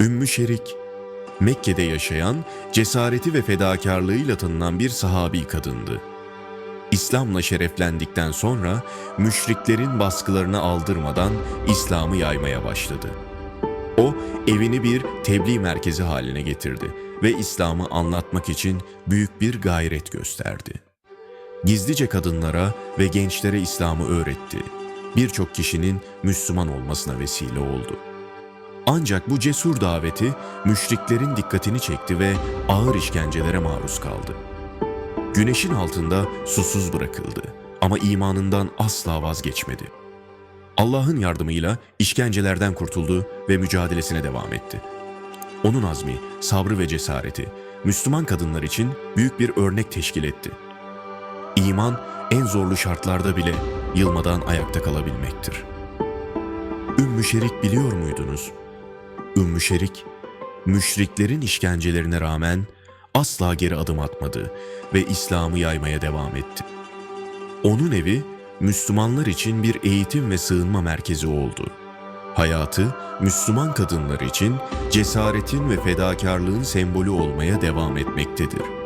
Ümmü Şerik, Mekke'de yaşayan, cesareti ve fedakarlığıyla tanınan bir sahabi kadındı. İslam'la şereflendikten sonra müşriklerin baskılarını aldırmadan İslam'ı yaymaya başladı. O evini bir tebliğ merkezi haline getirdi ve İslam'ı anlatmak için büyük bir gayret gösterdi. Gizlice kadınlara ve gençlere İslam'ı öğretti. Birçok kişinin Müslüman olmasına vesile oldu. Ancak bu cesur daveti müşriklerin dikkatini çekti ve ağır işkencelere maruz kaldı. Güneşin altında susuz bırakıldı ama imanından asla vazgeçmedi. Allah'ın yardımıyla işkencelerden kurtuldu ve mücadelesine devam etti. Onun azmi, sabrı ve cesareti Müslüman kadınlar için büyük bir örnek teşkil etti. İman en zorlu şartlarda bile yılmadan ayakta kalabilmektir. Ümmü Şerik biliyor muydunuz? Ümmü Şerik, müşriklerin işkencelerine rağmen asla geri adım atmadı ve İslam'ı yaymaya devam etti. Onun evi Müslümanlar için bir eğitim ve sığınma merkezi oldu. Hayatı Müslüman kadınlar için cesaretin ve fedakarlığın sembolü olmaya devam etmektedir.